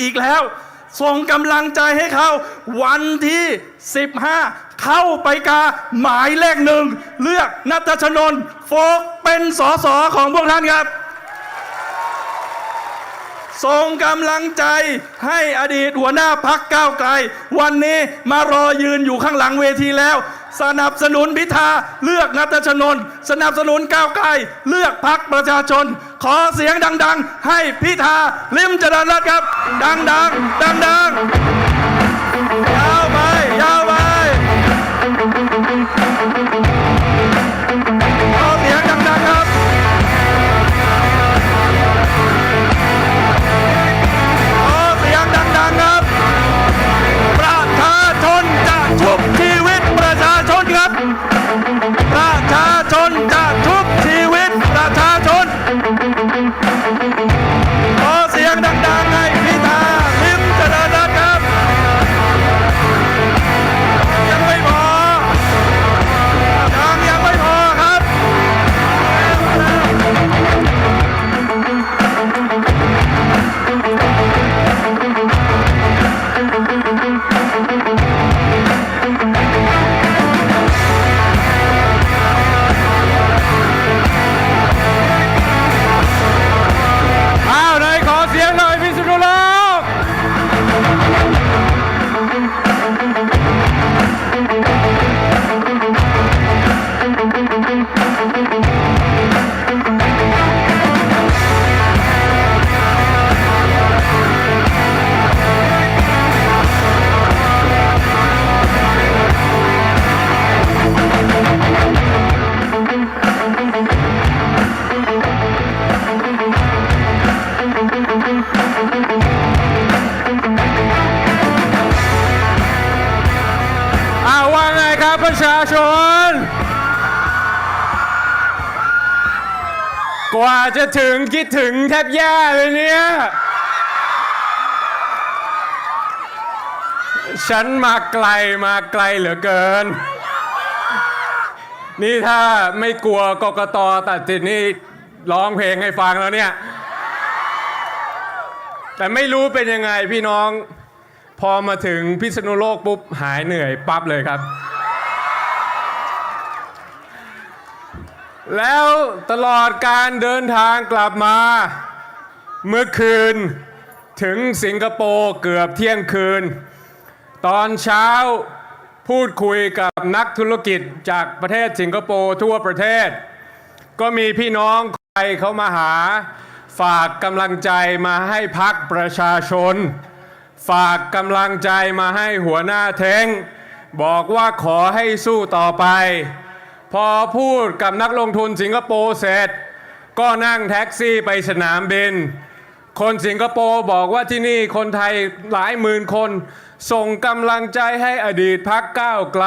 อีกแล้ว ส่งกำลังใจให้เขา วันที่ 15 เข้าไปกาหมายเลขหนึ่ง เลือกนัทชนน์โฟกเป็นสอสอของพวกท่านครับ ส่งกำลังใจให้อดีตหัวหน้าพักก้าวไกล วันนี้มารอยืนอยู่ข้างหลังเวทีแล้วสนับสนุนพิธาเลือกนัทชนน์สนับสนุนก้าวไกล เลือกพักประชาชน ขอเสียงดัง ๆ ให้พิธาลิมเจริญรัตน์ครับ ดังๆดังๆ ว่าจะถึงคิดถึงแทบแย่เลยเนี่ย ฉันมาไกลมาไกลเหลือเกิน นี่ถ้าไม่กลัวกกตตัดสินนี่ร้องเพลงให้ฟังแล้วเนี่ย แต่ไม่รู้เป็นยังไงพี่น้อง พอมาถึงพิษณุโลกปุ๊บหายเหนื่อยปั๊บเลยครับ แล้วตลอดการเดินทางกลับมา เมื่อคืนถึงสิงคโปร์เกือบเที่ยงคืน ตอนเช้าพูดคุยกับนักธุรกิจจากประเทศสิงคโปร์ทั่วประเทศ ก็มีพี่น้องไทยเขามาหา ฝากกำลังใจมาให้พักประชาชน ฝากกำลังใจมาให้หัวหน้าเท้ง บอกว่าขอให้สู้ต่อไป พอพูดกับนักลงทุนสิงคโปร์เสร็จ ก็นั่งแท็กซี่ไปสนามบิน คนสิงคโปร์บอกว่าที่นี่คนไทยหลายหมื่นคน ส่งกำลังใจให้อดีตพักก้าวไกล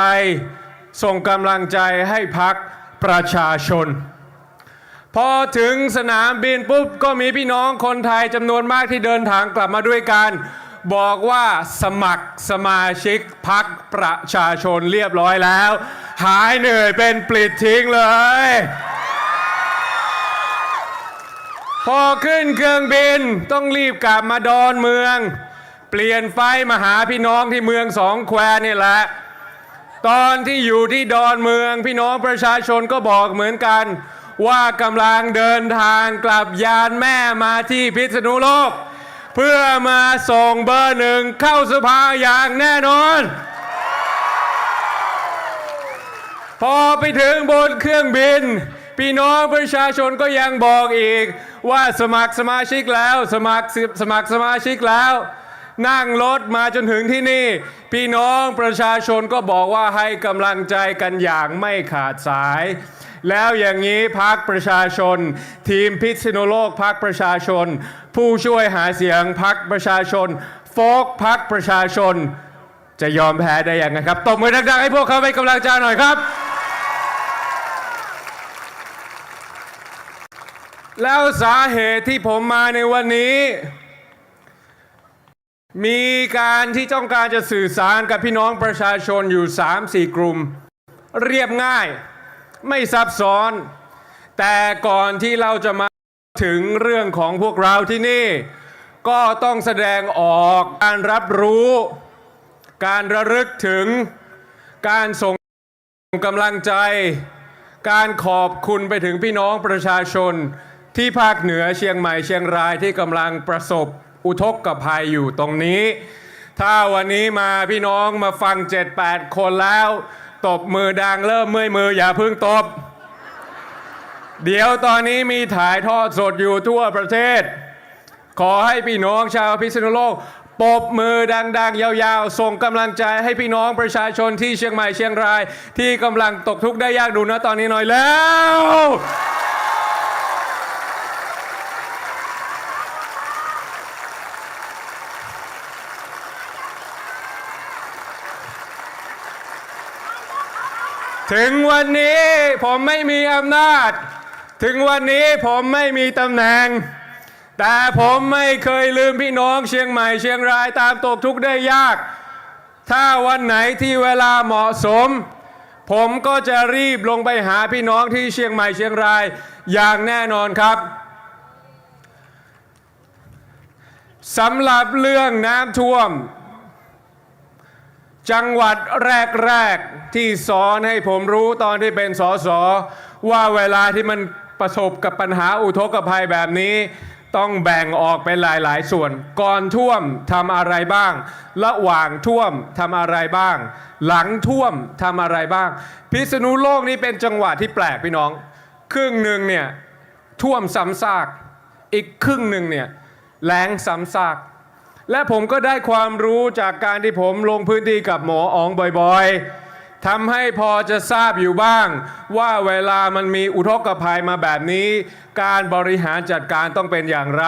ส่งกำลังใจให้พักประชาชน พอถึงสนามบินปุ๊บก็มีพี่น้องคนไทยจำนวนมากที่เดินทางกลับมาด้วยกันบอกว่าสมัครสมาชิกพักประชาชนเรียบร้อยแล้ว หายเหนื่อยเป็นปลิดทิ้งเลย พอขึ้นเครื่องบินต้องรีบกลับมาดอนเมือง เปลี่ยนไฟมาหาพี่น้องที่เมืองสองแควนี่แหละ ตอนที่อยู่ที่ดอนเมือง พี่น้องประชาชนก็บอกเหมือนกัน ว่ากำลังเดินทางกลับยานแม่มาที่พิษณุโลก เพื่อมาส่งเบอร์หนึ่งเข้าสภาอย่างแน่นอน พอไปถึงบนเครื่องบิน พี่น้องประชาชนก็ยังบอกอีก ว่าสมัครสมาชิกแล้ว สมัครสมัครสมาชิกแล้ว นั่งรถมาจนถึงที่นี่ พี่น้องประชาชนก็บอกว่าให้กำลังใจกันอย่างไม่ขาดสาย แล้วอย่างนี้พักประชาชน ทีมพิษณุโลกพักประชาชน ผู้ช่วยหาเสียงพักประชาชน โฟกพักประชาชนจะยอมแพ้ได้ยังไงครับ ตบมือดังๆให้พวกเขาเป็นกำลังใจหน่อยครับ แล้วสาเหตุที่ผมมาในวันนี้ มีการที่ต้องการจะสื่อสารกับพี่น้องประชาชนอยู่ 3-4 กลุ่ม เรียบง่าย ไม่ซับซ้อน แต่ก่อนที่เราจะมาถึงเรื่องของพวกเราที่นี่ ก็ต้องแสดงออกการรับรู้ การระลึกถึง การส่งกำลังใจ การขอบคุณไปถึงพี่น้องประชาชน ที่ภาคเหนือเชียงใหม่เชียงรายที่กำลังประสบอุทกภัยอยู่ตรงนี้ ถ้าวันนี้มาพี่น้องมาฟัง 7-8 คนแล้ว ตบมือดังเริ่มเมื่อยมืออย่าเพิ่งตบ เดี๋ยวตอนนี้มีถ่ายทอดสดอยู่ทั่วประเทศ ขอให้พี่น้องชาวพิษณุโลกปรบมือดังๆ ยาวๆ ส่งกำลังใจให้พี่น้องประชาชนที่เชียงใหม่เชียงราย ที่กำลังตกทุกข์ได้ยากดูนะตอนนี้หน่อยแล้ว ถึงวันนี้ผมไม่มีอำนาจ ถึงวันนี้ผมไม่มีตำแหน่ง แต่ผมไม่เคยลืมพี่น้องเชียงใหม่เชียงรายตามตกทุกข์ได้ยาก ถ้าวันไหนที่เวลาเหมาะสม ผมก็จะรีบลงไปหาพี่น้องที่เชียงใหม่เชียงรายอย่างแน่นอนครับสำหรับเรื่องน้ำท่วม จังหวัดแรก ๆ ที่สอนให้ผมรู้ตอนที่เป็นสสว่าเวลาที่มันประสบกับปัญหาอุทกภัยแบบนี้ ต้องแบ่งออกเป็นหลายๆ ส่วน ก่อนท่วมทำอะไรบ้าง ระหว่างท่วมทำอะไรบ้าง หลังท่วมทำอะไรบ้าง พิษณุโลกนี่เป็นจังหวัดที่แปลกพี่น้อง ครึ่งหนึ่งเนี่ยท่วมซ้ำซาก อีกครึ่งหนึ่งเนี่ยแล้งซ้ำซาก และผมก็ได้ความรู้จากการที่ผมลงพื้นที่กับหมออองบ่อยๆทำให้พอจะทราบอยู่บ้าง ว่าเวลามันมีอุทกภัยมาแบบนี้ การบริหารจัดการต้องเป็นอย่างไร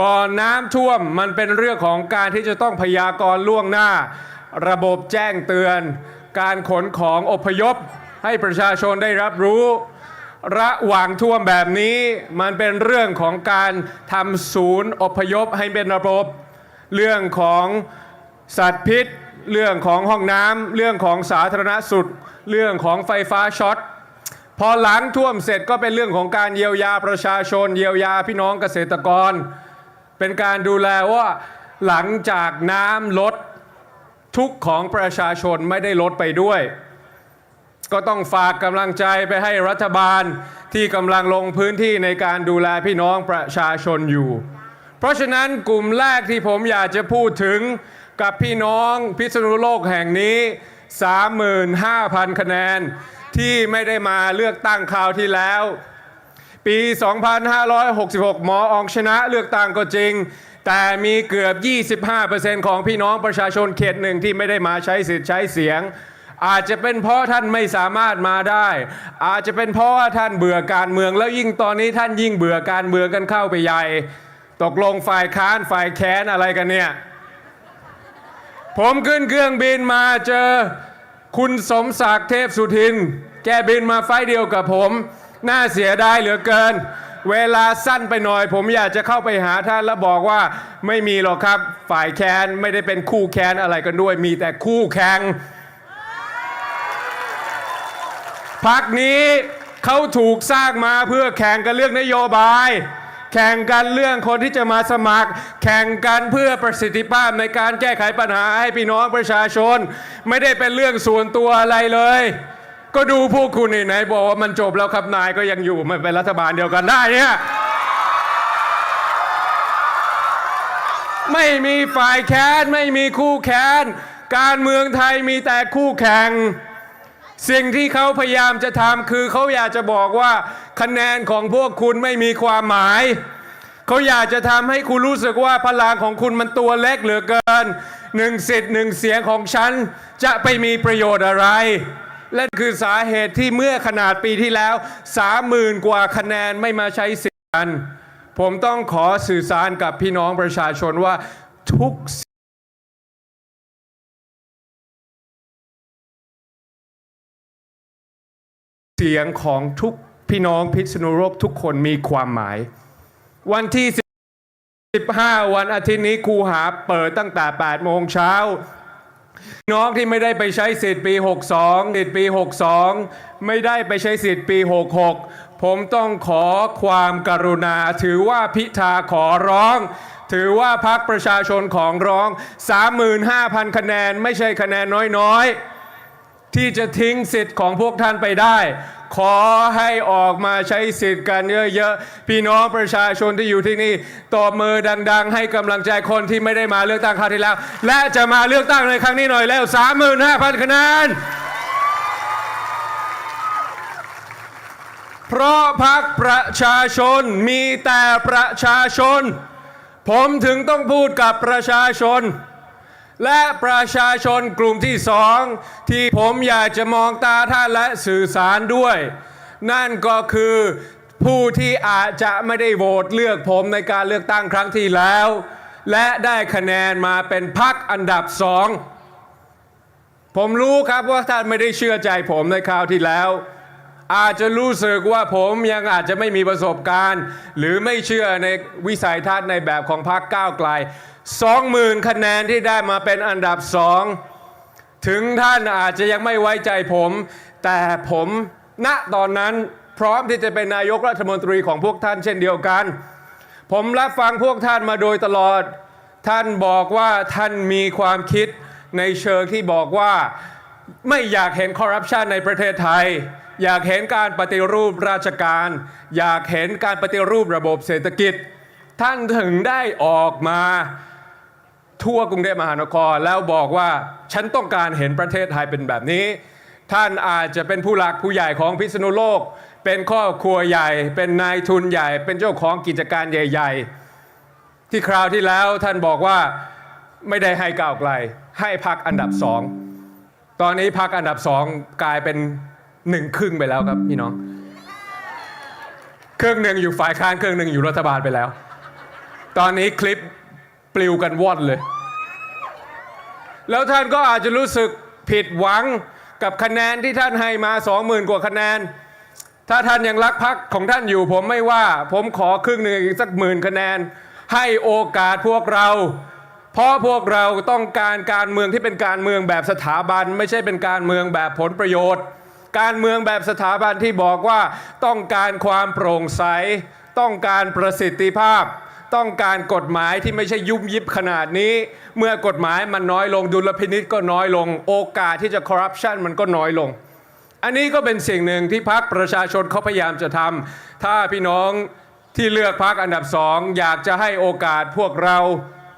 ก่อนน้ำท่วมมันเป็นเรื่องของการที่จะต้องพยากรณ์ล่วงหน้า ระบบแจ้งเตือน การขนของอพยพ ให้ประชาชนได้รับรู้ ระหว่างท่วมแบบนี้มันเป็นเรื่องของการทำศูนย์อพยพให้เป็นระบบ เรื่องของสัตว์พิษ เรื่องของห้องน้ำเรื่องของสาธารณสุขเรื่องของไฟฟ้าช็อตพอหลังท่วมเสร็จก็เป็นเรื่องของการเยียวยาประชาชน เยียวยาพี่น้องเกษตรกร เป็นการดูแลว่าหลังจากน้ำลดทุกข์ของประชาชนไม่ได้ลดไปด้วย ก็ต้องฝากกำลังใจไปให้รัฐบาลที่กำลังลงพื้นที่ในการดูแลพี่น้องประชาชนอยู่ เพราะฉะนั้นกลุ่มแรกที่ผมอยากจะพูดถึงกับพี่น้องพิษณุโลกแห่งนี้ 35,000 คะแนน ที่ไม่ได้มาเลือกตั้งคราวที่แล้ว ปี 2566 หมออองชนะเลือกตั้งก็จริง แต่มีเกือบ 25%ของพี่น้องประชาชนเขตหนึ่งที่ไม่ได้มาใช้สิทธิ์ใช้เสียง อาจจะเป็นเพราะท่านไม่สามารถมาได้ อาจจะเป็นเพราะว่าท่านเบื่อการเมือง แล้วยิ่งตอนนี้ท่านยิ่งเบื่อการเมืองกันเข้าไปใหญ่ ตกลงฝ่ายค้านฝ่ายแค้นอะไรกันเนี่ย ผมขึ้นเครื่องบินมาเจอคุณสมศักดิ์เทพสุทิน แกบินมาไฟเดียวกับผม น่าเสียดายเหลือเกิน เวลาสั้นไปหน่อย ผมอยากจะเข้าไปหาท่านแล้วบอกว่าไม่มีหรอกครับ ฝ่ายแค้นไม่ได้เป็นคู่แค้นอะไรกันด้วย มีแต่คู่แข่ง พักนี้เขาถูกสร้างมาเพื่อแข่งกันเรื่องนโยบาย แข่งกันเรื่องคนที่จะมาสมัคร แข่งกันเพื่อประสิทธิภาพในการแก้ไขปัญหาให้พี่น้องประชาชน ไม่ได้เป็นเรื่องส่วนตัวอะไรเลย ก็ดูพวกคุณนี่ไหนบอกว่ามันจบแล้วครับนายก็ยังอยู่มันเป็นรัฐบาลเดียวกันได้เนี่ยไม่มีฝ่ายแค้นไม่มีคู่แค้นการเมืองไทยมีแต่คู่แข่ง สิ่งที่เขาพยายามจะทำคือเขาอยากจะบอกว่าคะแนนของพวกคุณไม่มีความหมาย เขาอยากจะทำให้คุณรู้สึกว่าพลังของคุณมันตัวเล็กเหลือเกินหนึ่งสิทธิ์หนึ่งเสียงของฉันจะไปมีประโยชน์อะไร และคือสาเหตุที่เมื่อขนาดปีที่แล้วสามหมื่นกว่าคะแนนไม่มาใช้สิทธิ์กัน ผมต้องขอสื่อสารกับพี่น้องประชาชนว่าทุก เสียงของทุกพี่น้องพิษณุโลกทุกคนมีความหมาย วันที่ 15 วันอาทิตย์นี้ครูหาเปิดตั้งแต่ 8 โมงเช้า น้องที่ไม่ได้ไปใช้สิทธิ์ปี 62สิทธิ์ปี 62 ไม่ได้ไปใช้สิทธิ์ปี 66 ผมต้องขอความกรุณา ถือว่าพิธาขอร้อง ถือว่าพักประชาชนของร้อง 35,000 คะแนนไม่ใช่คะแนนน้อยๆ ที่จะทิ้งสิทธิ์ของพวกท่านไปได้ ขอให้ออกมาใช้สิทธิ์กันเยอะๆ พี่น้องประชาชนที่อยู่ที่นี่ตบมือดัง ๆ ให้กำลังใจคนที่ไม่ได้มาเลือกตั้งคราวที่แล้ว และจะมาเลือกตั้งในครั้งนี้หน่อยแล้ว 35,000 คะแนนเพราะพักประชาชนมีแต่ประชาชน ผมถึงต้องพูดกับประชาชน และประชาชนกลุ่มที่สองที่ผมอยากจะมองตาท่านและสื่อสารด้วย นั่นก็คือผู้ที่อาจจะไม่ได้โหวตเลือกผมในการเลือกตั้งครั้งที่แล้ว และได้คะแนนมาเป็นพักอันดับสองผมรู้ครับว่าท่านไม่ได้เชื่อใจผมในคราวที่แล้ว อาจจะรู้สึกว่าผมยังอาจจะไม่มีประสบการณ์ หรือไม่เชื่อในวิสัยทัศน์ในแบบของพรรคก้าวไกล 20,000คะแนนที่ได้มาเป็นอันดับสองถึงท่านอาจจะยังไม่ไว้ใจผม แต่ผมณตอนนั้นพร้อมที่จะเป็นนายกรัฐมนตรีของพวกท่านเช่นเดียวกัน ผมรับฟังพวกท่านมาโดยตลอด ท่านบอกว่าท่านมีความคิดในเชิงที่บอกว่าไม่อยากเห็นคอร์รัปชันในประเทศไทย อยากเห็นการปฏิรูปราชการ อยากเห็นการปฏิรูประบบเศรษฐกิจ ท่านถึงได้ออกมา ทั่วกรุงเทพมหานครแล้วบอกว่าฉันต้องการเห็นประเทศไทยเป็นแบบนี้ ท่านอาจจะเป็นผู้หลักผู้ใหญ่ของพิษณุโลก เป็นครอบครัวใหญ่ เป็นนายทุนใหญ่ เป็นเจ้าของกิจการใหญ่ ๆ ที่คราวที่แล้วท่านบอกว่าไม่ได้ให้ก้าวไกล ให้พักอันดับสองตอนนี้พักอันดับสองกลายเป็นหนึ่งครึ่งไปแล้วครับพี่น้องครึ่งหนึ่งอยู่ฝ่ายค้านครึ่งหนึ่งอยู่รัฐบาลไปแล้ว ตอนนี้คลิป ปลิวกันว่อนเลย แล้วท่านก็อาจจะรู้สึกผิดหวังกับคะแนนที่ท่านให้มา20,000กว่าคะแนน ถ้าท่านยังรักพักของท่านอยู่ ผมไม่ว่า ผมขอครึ่งหนึ่งอีกสักหมื่นคะแนน ให้โอกาสพวกเรา เพราะพวกเราต้องการการเมืองที่เป็นการเมืองแบบสถาบัน ไม่ใช่เป็นการเมืองแบบผลประโยชน์ การเมืองแบบสถาบันที่บอกว่าต้องการความโปร่งใส ต้องการประสิทธิภาพ ต้องการกฎหมายที่ไม่ใช่ยุ่มยิบขนาดนี้ เมื่อกฎหมายมันน้อยลงดุลพินิษก็น้อยลง โอกาสที่จะคอร์รัปชันมันก็น้อยลง อันนี้ก็เป็นสิ่งหนึ่งที่พักประชาชนเขาพยายามจะทำถ้าพี่น้องที่เลือกพักอันดับสองอยากจะให้โอกาสพวกเรา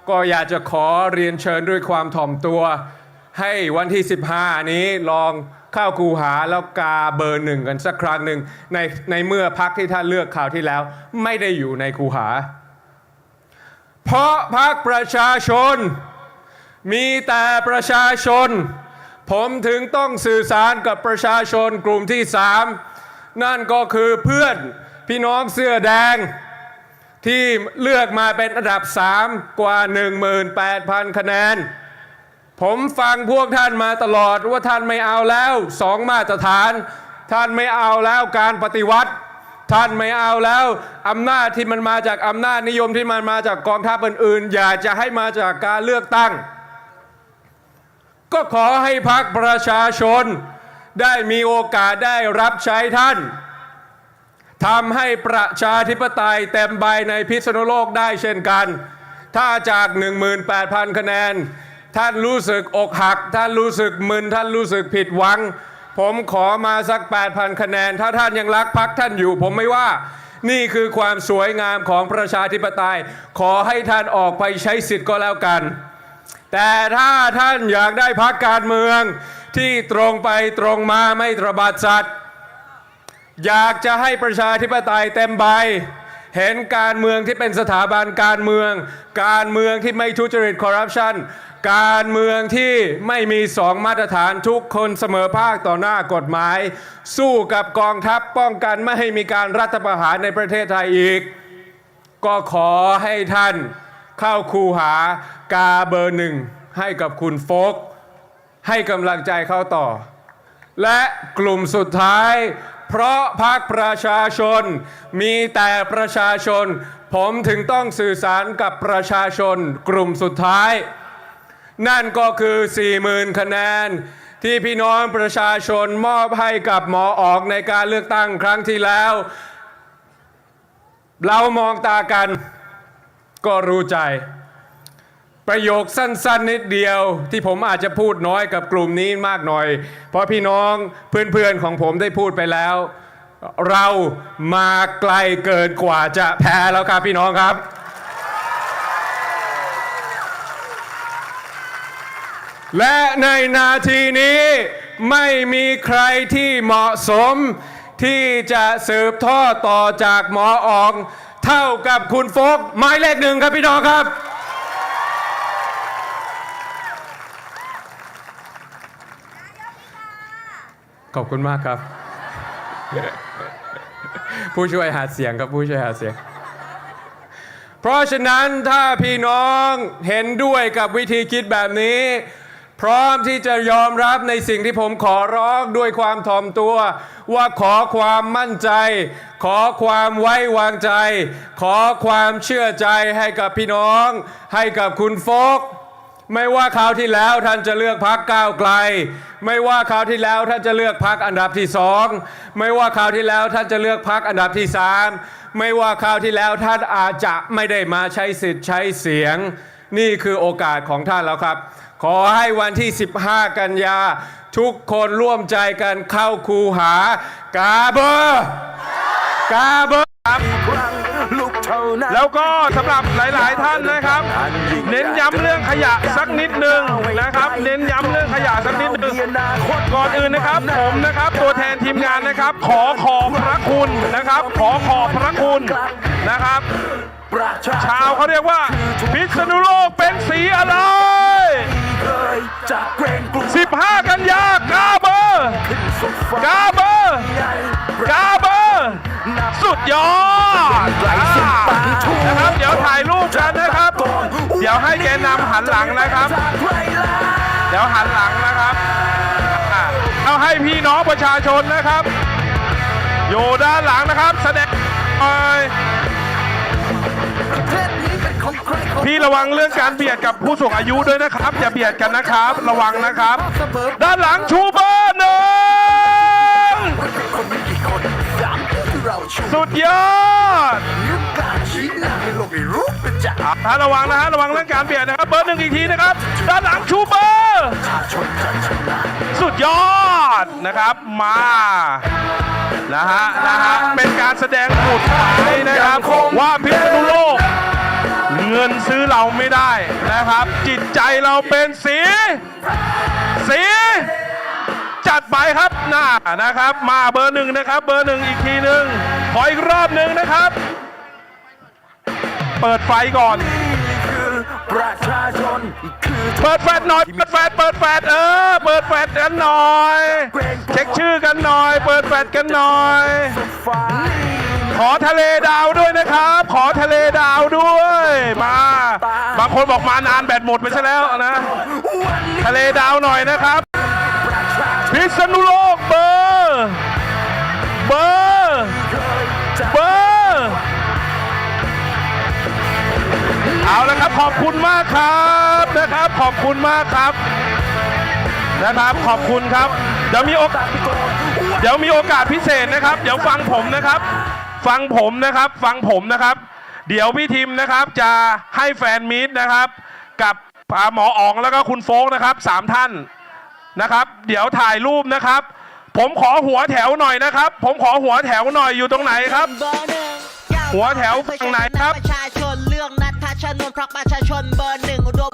ก็อยากจะขอเรียนเชิญด้วยความถ่อมตัว ให้วันที่ 15 นี้ลองเข้าคูหาแล้วกาเบอร์หนึ่งกันสักครั้งหนึ่งในในเมื่อพักที่ท่านเลือกข่าวที่แล้ว ไม่ได้อยู่ในคูหา เพราะพักประชาชน มีแต่ประชาชน ผมถึงต้องสื่อสารกับประชาชนกลุ่มที่สามนั่นก็คือเพื่อนพี่น้องเสื้อแดง ที่เลือกมาเป็นอันดับ 3 กว่า 18,000 คะแนน ผมฟังพวกท่านมาตลอดว่าท่านไม่เอาแล้วสองมาตรฐาน ท่านไม่เอาแล้วการปฏิวัติ ท่านไม่เอาแล้วอำนาจที่มันมาจากอำนาจนิยมที่มันมาจากกองทัพอื่นๆ อย่าจะให้มาจากการเลือกตั้ง ก็ขอให้พักประชาชน ได้มีโอกาสได้รับใช้ท่านทำให้ประชาธิปไตยเต็มใบในพิษณุโลกได้เช่นกัน ถ้าจาก 18,000 คะแนน ท่านรู้สึกอกหัก ท่านรู้สึกมึน ท่านรู้สึกผิดหวัง ผมขอมาสัก 8,000 คะแนน ถ้าท่านยังรักพักท่านอยู่ ผมไม่ว่า นี่คือความสวยงามของประชาธิปไตย ขอให้ท่านออกไปใช้สิทธิ์ก็แล้วกัน แต่ถ้าท่านอยากได้พักการเมือง ที่ตรงไปตรงมาไม่ตระบาดสัตว์ อยากจะให้ประชาธิปไตยเต็มใบเห็นการเมืองที่เป็นสถาบันการเมือง การเมืองที่ไม่ทุจริตคอร์รัปชัน การเมืองที่ไม่มีสองมาตรฐานทุกคนเสมอภาคต่อหน้ากฎหมาย สู้กับกองทัพป้องกันไม่ให้มีการรัฐประหารในประเทศไทยอีก ก็ขอให้ท่านเข้าคูหากาเบอร์หนึ่งให้กับคุณโฟก ให้กำลังใจเขาต่อ และกลุ่มสุดท้าย เพราะพรรคประชาชน มีแต่ประชาชน ผมถึงต้องสื่อสารกับประชาชนกลุ่มสุดท้าย นั่นก็คือ 40,000 คะแนน ที่พี่น้องประชาชนมอบให้กับหมอออกในการเลือกตั้งครั้งที่แล้ว เรามองตากันก็รู้ใจ ประโยคสั้นๆนิดเดียวที่ผมอาจจะพูดน้อยกับกลุ่มนี้มากหน่อย เพราะพี่น้องเพื่อนๆของผมได้พูดไปแล้ว เรามาไกลเกินกว่าจะแพ้แล้วครับพี่น้องครับ และในนาทีนี้ไม่มีใครที่เหมาะสม ที่จะสืบทอดต่อจากหมออองเท่ากับคุณโฟกหมายเลขหนึ่งครับพี่น้องครับ ขอบคุณมากครับ ผู้ช่วยหาเสียงครับผู้ช่วยหาเสียง เพราะฉะนั้นถ้าพี่น้องเห็นด้วยกับวิธีคิดแบบนี้ พร้อมที่จะยอมรับในสิ่งที่ผมขอร้องด้วยความถ่อมตัว ว่าขอความมั่นใจ ขอความไว้วางใจ ขอความเชื่อใจให้กับพี่น้อง ให้กับคุณโฟกไม่ว่าคราวที่แล้วท่านจะเลือกพักก้าวไกล ไม่ว่าคราวที่แล้วท่านจะเลือกพักอันดับที่สองไม่ว่าคราวที่แล้วท่านจะเลือกพักอันดับที่สามไม่ว่าคราวที่แล้วท่านอาจจะไม่ได้มาใช้สิทธิ์ใช้เสียง นี่คือโอกาสของท่านแล้วครับ ขอให้วันที่ 15 กันยา ทุกคนร่วมใจกันเข้าคูหากาเบอร์กาเบอร์แล้วก็สำหรับหลาย ๆ ท่านนะครับ เน้นย้ำเรื่องขยะสักนิดหนึ่งนะครับ เน้นย้ำเรื่องขยะสักนิดหนึ่งก่อนอื่นนะครับผมนะครับตัวแทนทีมงานนะครับ ขอขอบพระคุณนะครับ ขอขอบพระคุณนะครับ ชาวเขาเรียกว่าพิษณุโลกเป็นสีอะไร จากเกรงกลัว15 กันยากาเบอร์สุดฟ้ากาเบอร์กาเบอร์สุดยอดอ่านะครับเดี๋ยวถ่ายรูปกันนะครับ เดี๋ยวให้แกนำหันหลังนะครับ จากไรล่ะเดี๋ยวหันหลังนะครับอ่าเอาให้พี่น้องประชาชนนะครับ อยู่ด้านหลังนะครับ แสดงหน่อย ประเทศ พี่ระวังเรื่องการเบียดกับผู้สูงอายุด้วยนะครับ อย่าเบียดกันนะครับ ระวังนะครับ ด้านหลังชูเบอร์หนึ่งคนไม่กี่คนย้ำที่เราชูสุดยอดนิ้วกลางชี้หน้าให้โลกได้รู้เป็นจากอ่าระวังนะฮะระวังเรื่องการเบียดนะครับ เบอร์หนึ่งอีกทีนะครับ ด้านหลังชูเบอร์ประชาชนจะชนะสุดยอดนะครับมานะฮะนะฮะเป็นการแสดงสุดท้ายนะครับว่าพิษณุโลก เงินซื้อเราไม่ได้นะครับ จิตใจเราเป็นสี สี จัดไปครับหน้านะครับ มาเบอร์หนึ่งนะครับ เบอร์หนึ่งอีกทีหนึ่งขออีกรอบหนึ่งนะครับ เปิดไฟก่อน ประชาชนคือเปิดแฟลชหน่อย เปิดแฟลชเปิดแฟลชเออ เปิดแฟลชกันหน่อย เช็คชื่อกันหน่อย เปิดแฟลชกันหน่อย ฟ้า ขอทะเลดาวด้วยนะครับ ขอทะเลดาวด้วย มา บางคนบอกมานานแบตหมดไปซะแล้วนะ ทะเลดาวหน่อยนะครับพิษณุโลกเบอร์เบอร์เคยจะเบอร์เอาละครับขอบคุณมากครับนะครับ ขอบคุณมากครับ นะครับขอบคุณครับเดี๋ยวมีโอกาสเดี๋ยวมีโอกาสพิเศษนะครับ เดี๋ยวฟังผมนะครับ ฟังผมนะครับ ฟังผมนะครับ เดี๋ยวพี่ทิมนะครับจะให้แฟนมีดนะครับ กับอ่าหมออ๋องแล้วก็คุณโฟกนะครับสามท่านนะครับ เดี๋ยวถ่ายรูปนะครับ ผมขอหัวแถวหน่อยนะครับ ผมขอหัวแถวหน่อยอยู่ตรงไหนครับเบอร์หนึ่งหัวแถวฝั่งไหนครับประชาชนเลือกนัทธชนนท์เพราะประชาชนเบอร์หนึ่งรวม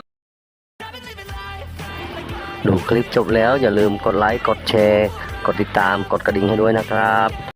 ดูคลิปจบแล้วอย่าลืมกดไลค์ กดแชร์ กดติดตาม กดกระดิ่งให้ด้วยนะครับ